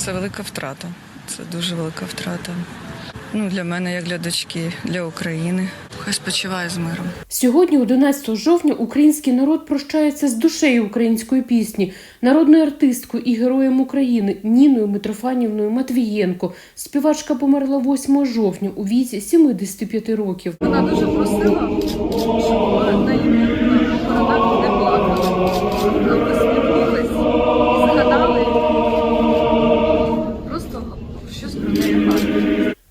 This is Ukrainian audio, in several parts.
Це велика втрата. Це дуже велика втрата. Ну, для мене, як для дочки, для України. Хай спочиває з миром. Сьогодні, 11 жовтня, український народ прощається з душею української пісні, народною артисткою і героєм України Ніною Митрофанівною Матвієнко. Співачка померла 8 жовтня у віці 75 років. Вона дуже просила,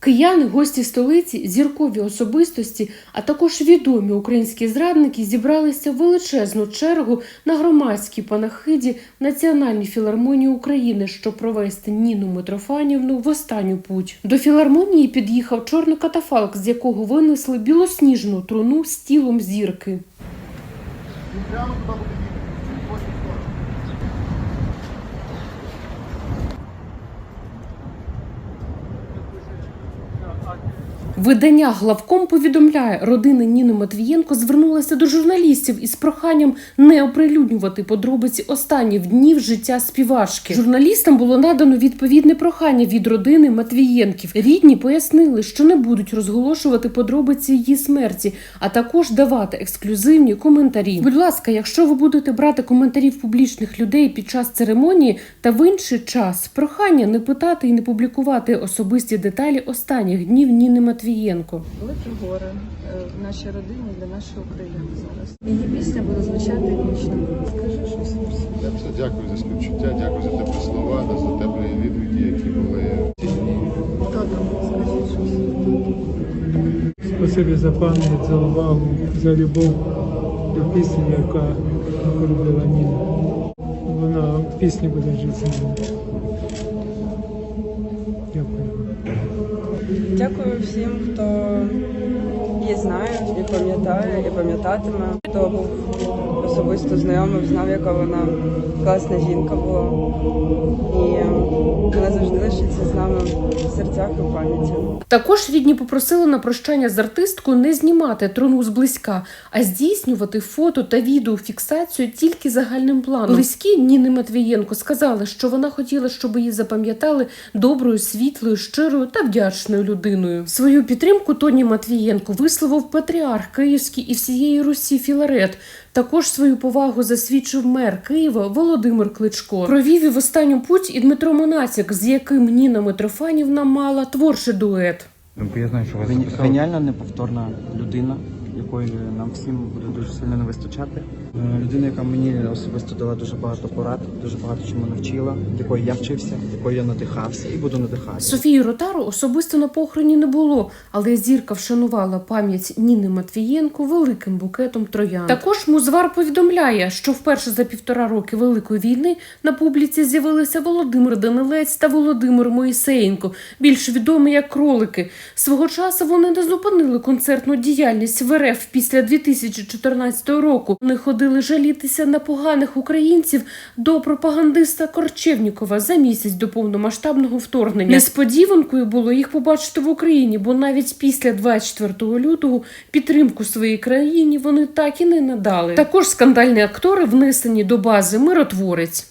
Кияни, гості столиці, зіркові особистості, а також відомі українські зрадники зібралися в величезну чергу на громадській панахиді Національній філармонії України, щоб провести Ніну Митрофанівну в останню путь. До філармонії під'їхав чорний катафалк, з якого винесли білосніжну труну з тілом зірки. Видання главком повідомляє, родина Ніни Матвієнко звернулася до журналістів із проханням не оприлюднювати подробиці останніх днів життя співачки. Журналістам було надано відповідне прохання від родини Матвієнків. Рідні пояснили, що не будуть розголошувати подробиці її смерті, а також давати ексклюзивні коментарі. Будь ласка, якщо ви будете брати коментарів публічних людей під час церемонії та в інший час, прохання не питати і не публікувати особисті деталі останніх днів Ніни Матвієнко. Велике горе е, в нашій родині для нашої України зараз. Її пісня буде звучати вічно. Скажи щось. Я все дякую за співчуття, дякую за теплі слова, та за теплі відповіді, які були. Хто там? Щось. Спасибі за пам'ять, за увагу, за любов до пісні, яка робила Ніна. Вона в пісні буде жити. Дякую всім, хто її знає і пам'ятає, і пам'ятатиме. Хто був особисто знайомий, знав, яка вона класна жінка була. І вона завжди лишиться в серцях і пам'яті. Також рідні попросили на прощання з артисткою не знімати труну зблизька, а здійснювати фото та відеофіксацію тільки загальним планом. Близькі Ніни Матвієнко сказали, що вона хотіла, щоб її запам'ятали доброю, світлою, щирою та вдячною людиною. Свою підтримку Тоні Матвієнко висловив патріарх Київський і всієї Русі Філарет. Також свою повагу засвідчив мер Києва Володимир Кличко. Провів і в останню путь і Дмитро Монасік, з яким Ніна Митрофанівна мала творчий дует. Ну, я знаю, що вас Геніальна, неповторна людина, якої нам всім буде дуже сильно не вистачати. Е, Людина, яка мені особисто дала дуже багато порад, дуже багато чому навчила, якої я вчився, якою я надихався і буду надихатися. Софії Ротару особисто на похороні не було, але зірка вшанувала пам'ять Ніни Матвієнко великим букетом троян. Також музвар повідомляє, що вперше за півтора роки Великої війни на публіці з'явилися Володимир Данилець та Володимир Моїсеєнко, більш відомі як кролики. Свого часу вони не зупинили концертну діяльність в РФ після 2014 року. Вони ходили жалітися на поганих українців до пропагандиста Корчевнікова за місяць до повномасштабного вторгнення. Несподіванкою було їх побачити в Україні, бо навіть після 24 лютого підтримку своїй країні вони так і не надали. Також скандальні актори внесені до бази Миротворець.